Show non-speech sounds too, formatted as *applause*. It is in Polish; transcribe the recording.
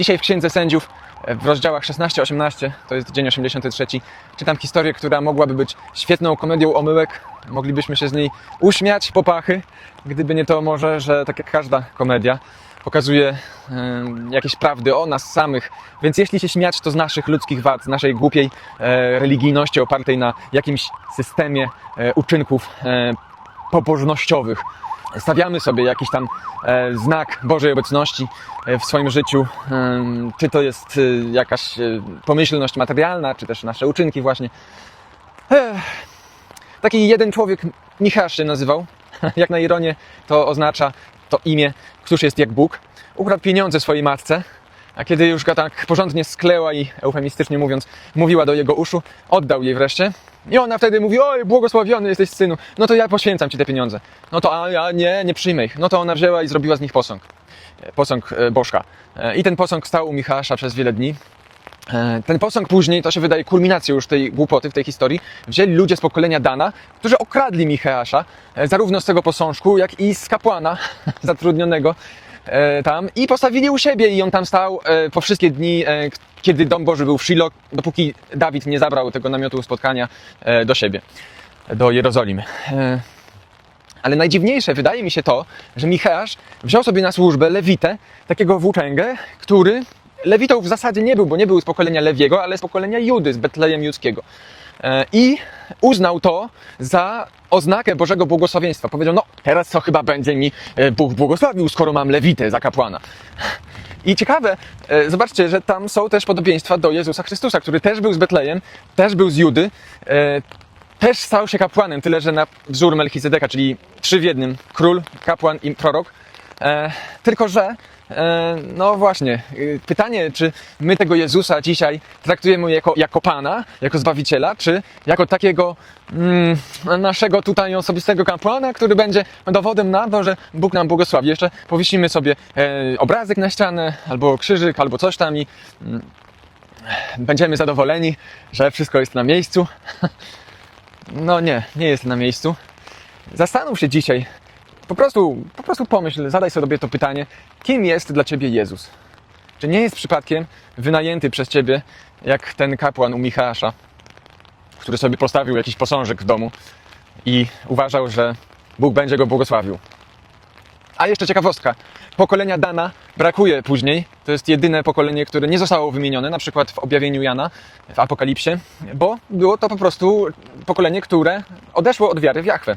Dzisiaj w Księdze Sędziów e, w rozdziałach 16-18, to jest dzień 83, czytam historię, która mogłaby być świetną komedią omyłek. Moglibyśmy się z niej uśmiać po pachy, gdyby nie to może, że tak jak każda komedia, pokazuje em, jakieś prawdy o nas samych. Więc jeśli się śmiać, to z naszych ludzkich wad, z naszej głupiej e, religijności opartej na jakimś systemie e, uczynków e, pobożnościowych. Stawiamy sobie jakiś tam e, znak Bożej obecności e, w swoim życiu. Em, czy to jest e, jakaś e, pomyślność materialna, czy też nasze uczynki właśnie. Taki jeden człowiek, Michasz się nazywał. *laughs* Jak na ironię to oznacza to imię, któż jest jak Bóg. Ukradł pieniądze swojej matce, a kiedy już go tak porządnie skleła i eufemistycznie mówiąc, mówiła do jego uszu, oddał jej wreszcie. I ona wtedy mówi, oj, błogosławiony jesteś synu, no to ja poświęcam ci te pieniądze. No to, a ja nie, nie przyjmę ich. No to ona wzięła i zrobiła z nich posąg. E, Posąg e, Bożka. E, I ten posąg stał u Michała przez wiele dni. Ten posąg później, to się wydaje kulminacją już tej głupoty, w tej historii, wzięli ludzie z pokolenia Dana, którzy okradli Micheasza, zarówno z tego posążku, jak i z kapłana *laughs* zatrudnionego tam i postawili u siebie i on tam stał e, po wszystkie dni, e, kiedy Dom Boży był w Shiloh, dopóki Dawid nie zabrał tego namiotu spotkania e, do siebie, do Jerozolimy. E, ale najdziwniejsze wydaje mi się to, że Micheasz wziął sobie na służbę Lewitę, takiego włóczęgę, który Lewitą w zasadzie nie był, bo nie był z pokolenia Lewiego, ale z pokolenia Judy, z Betlejem Judzkiego. E, I uznał to za oznakę Bożego błogosławieństwa. Powiedział, no teraz co chyba będzie mi e, Bóg błogosławił, skoro mam Lewitę za kapłana. I ciekawe, e, zobaczcie, że tam są też podobieństwa do Jezusa Chrystusa, który też był z Betlejem, też był z Judy, też stał się kapłanem, tyle że na wzór Melchizedeka, czyli trzy w jednym, król, kapłan i prorok. E, tylko, że e, no właśnie, y, pytanie, czy my tego Jezusa dzisiaj traktujemy jako, jako Pana, jako Zbawiciela, czy jako takiego mm, naszego tutaj osobistego kapłana, który będzie dowodem na to, że Bóg nam błogosławi. Jeszcze powiesimy sobie e, obrazek na ścianę, albo krzyżyk, albo coś tam i mm, będziemy zadowoleni, że wszystko jest na miejscu. *laughs* No nie, nie jest na miejscu. Zastanów się dzisiaj, po prostu, po prostu pomyśl, zadaj sobie to pytanie, kim jest dla Ciebie Jezus? Czy nie jest przypadkiem wynajęty przez Ciebie, jak ten kapłan u Michała, który sobie postawił jakiś posążek w domu i uważał, że Bóg będzie go błogosławił? A jeszcze ciekawostka. Pokolenia Dana brakuje później. To jest jedyne pokolenie, które nie zostało wymienione, na przykład w objawieniu Jana, w Apokalipsie, bo było to po prostu pokolenie, które odeszło od wiary w Jahwe.